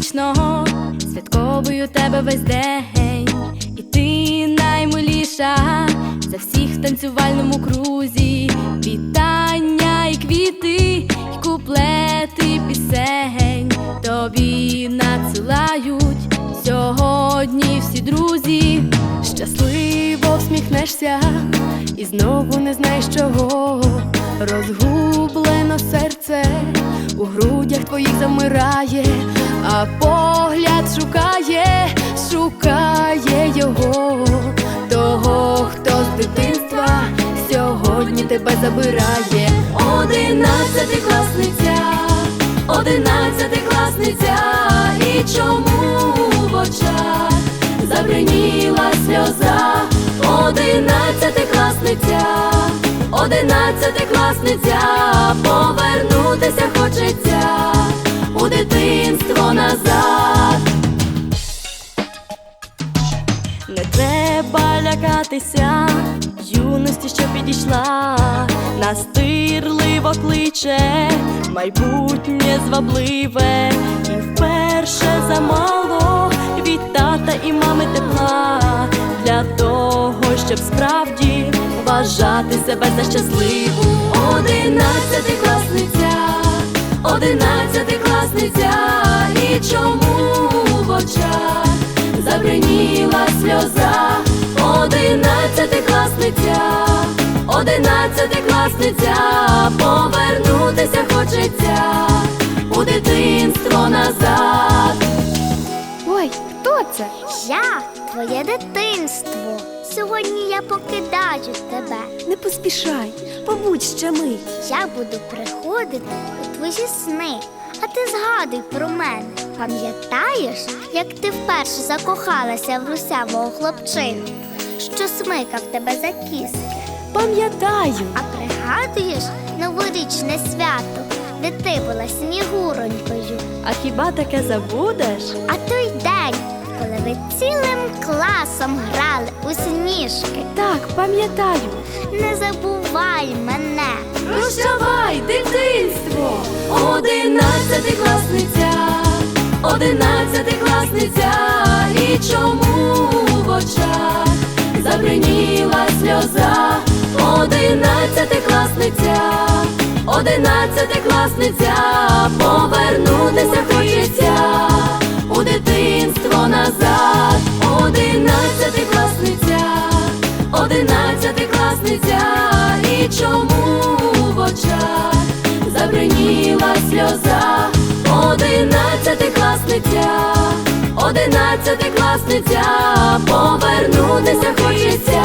вічного, святковую тебе весь день, і ти наймиліша за всіх в танцювальному крузі, вітання і квіти, і куплети пісень. Тобі надсилають сьогодні всі друзі, щасливо всміхнешся і знову не знаєш чого. Розгублено серце у грудях твоїх замирає погляд шукає, шукає його, того, хто з дитинства сьогодні тебе забирає. Одинадцятикласниця, одинадцятикласниця, і чому в очах забриніла сльоза? Одинадцятикласниця, одинадцятикласниця, повернутися назад. Не треба лякатися юності, що підійшла, настирливо кличе, майбутнє звабливе, і вперше замало від тата і мами тепла для того, щоб справді вважати себе за щасливу. Одинадцятикласниця, одинадцятикласниця, і чому в очах забриніла сльоза, одинадцятикласниця, одинадцятикласниця, повернутися хочеться у дитинство назад. Ой, хто це? Я твоє дитинство. Сьогодні я покидаю тебе. Не поспішай, побудь ще мить. Я буду приходити у твої сни, а ти згадуй про мене. Пам'ятаєш, як ти вперше закохалася в русявого хлопчину, що смикав тебе за кіски? Пам'ятаю, А пригадуєш новорічне свято, де ти була снігуронькою? А хіба таке забудеш? А той день, коли ви цілим класом грали у сніжки, так, пам'ятаю. не забувай мене. Прощавай, дитинство, одинадцятикласниця, одинадцятикласниця, і чому в очах забриніла сльоза, одинадцятикласниця, одинадцятикласниця, повернутися хочеться у дитинство назад, одинадцятикласниця, одинадцятикласниця, і чому в очах забриніла сльоза, одинадцятикласниця, одинадцятикласниця, повернутися хочеться